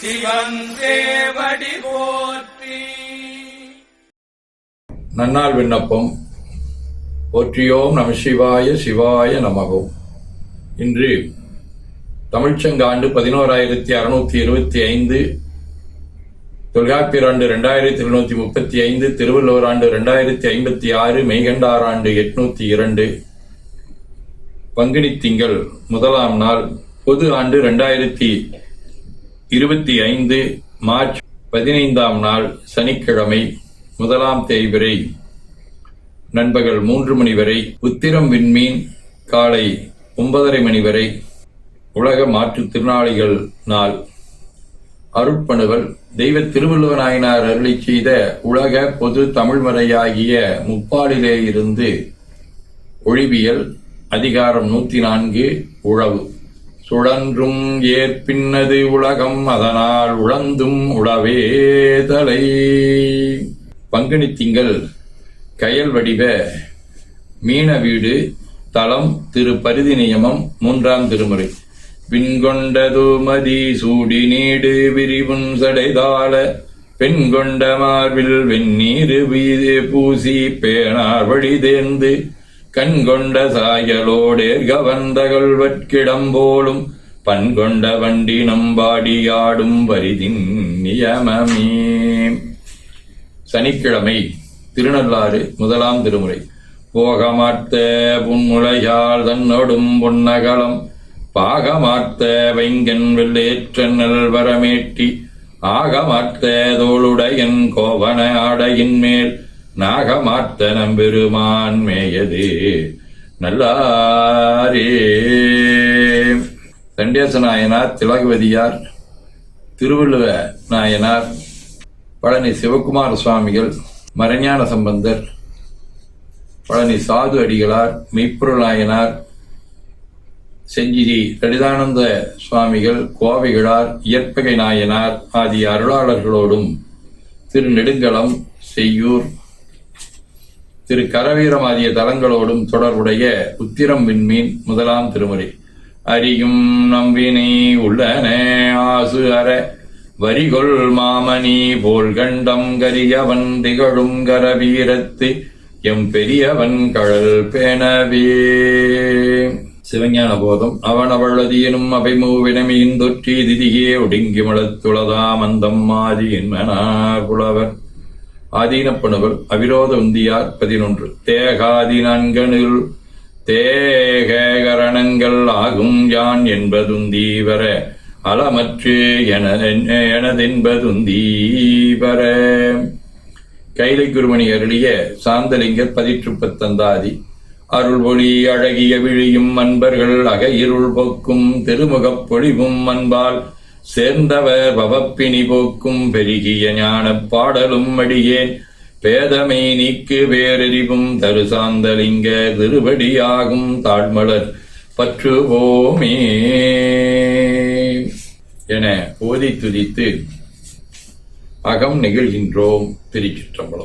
சிவன் போற்றி. நன்னாள் விண்ணப்பம். போற்றியோம் நம சிவாய சிவாய நமகோம் இன்று தமிழ்ச்சங்காண்டு பதினோராயிரத்தி அறுநூத்தி இருபத்தி ஐந்து தொல்காப்பியர் ஆண்டு ரெண்டாயிரத்தி எழுநூத்தி முப்பத்தி ஐந்து திருவள்ளுவர் ஆண்டு ரெண்டாயிரத்தி ஐம்பத்தி ஆறு மெய்கண்டார் ஆண்டு எட்நூத்தி இரண்டு. பங்குனி திங்கள் முதலாம் நாள் பொது ஆண்டு ரெண்டாயிரத்தி இருபத்தி ஐந்து மார்ச் பதினைந்தாம் நாள் சனிக்கிழமை முதலாம் தேய்பிறை நண்பகல் மூன்று மணி வரை உத்திரம் விண்மீன் காலை ஒன்பதரை மணி வரை உலக மாற்றுத் திருநாளிகள் நாள். அருட்பணுவல் தெய்வ திருவள்ளுவநாயனார் அருளி செய்த உலக பொது தமிழ்மறையாகிய முப்பாலிலே இருந்து ஒழிவியல் அதிகாரம் நூத்தி நான்கு உழவு. சுழன்றும் ஏற்பின்னது உலகம் அதனால் உழந்தும் உளவேதலை பங்குனி திங்கள் கயல் வடிவ மீன வீடு தளம் திரு பரிதி நியமம் மூன்றாம் திருமுறை. விண்கொண்டது மதி சூடி நீடு விரிவுன் சடைதாள பெண் கொண்ட மார்பில் வெந்நீர் வீது பூசி பேனார் வழி தேர்ந்து கண் கொண்ட சாயலோடேர் கவர்ந்தகழ்வற்கிடம் போலும் பண் கொண்ட வண்டி நம்பாடியாடும் வரிதின் நியமமே. சனிக்கிழமை திருநள்ளாறு முதலாம் திருமுறை. போகமார்த்த புன்முளையால் தன்னொடும் பொன்னகலம் பாகமார்த்த வைங்கன் வெள்ளேற்ற வரமேட்டி ஆகமார்த்த தோளுடையன் கோவன ஆடையின் மேல் நாகமார்த்த நம்பெருமான் மேயது நல்லாரே. தண்டேச நாயனார் திலகவதியார் திருவள்ளுவ நாயனார் பழனி சிவகுமார சுவாமிகள் மறைஞான சம்பந்தர் பழனி சாது அடிகளார் மெய்ப்பொருள் நாயனார் செஞ்சிரி லலிதானந்த சுவாமிகள் கோவைகளார் இயற்பகை நாயனார் ஆகிய அருளாளர்களோடும் திரு நெடுங்கலம் செய்யூர் திரு கரவீரம் ஆகிய தலங்களோடும் தொடர்புடைய உத்திரம் விண்மீன் முதலாம் திருமுறை. அரியும் நம்பினை உள்ளன ஆசு அற வரிகொள் மாமணி போல் கண்டம் கரியவன் திகழும் கரவீரத்து எம் பெரியவன் கழல் பேணவே. சிவஞான போதம் அவன் அவளதியனும் அவைமூவினமையின் தொற்றி திதியே ஒடுங்கி மலத்துளதாம் அந்தம் மாதி மனார் புலவர். ஆதீனப்பணுவல் அவிரோத உந்தியார் பதினொன்று. தேகாதி நான்கனில் தேகரணங்கள் ஆகும் யான் என்பதுந்தீவர அலமற்று என எனதென்பதுந்தீவர கைலை குருமணி அருளிய சாந்தலிங்கர் பதிற்றுப்பத்தந்தாதி அருள் ஒளி அழகிய விழியும் அன்பர்கள் அக இருள் போக்கும் திருமுகப் பொழிவும் அன்பால் சேர்ந்தவர் பவப்பினி போக்கும் பெருகிய ஞானப் பாடலும் அடியேன் பேதமை நீக்கு வேறறிவும் தருசாந்தலிங்க திருவடியாகும் தாழ்மலர் பற்றுவோமே. என ஓதி துதித்து அகம் நிகழ்கின்றோம் திருச்சிற்றம்பலம்.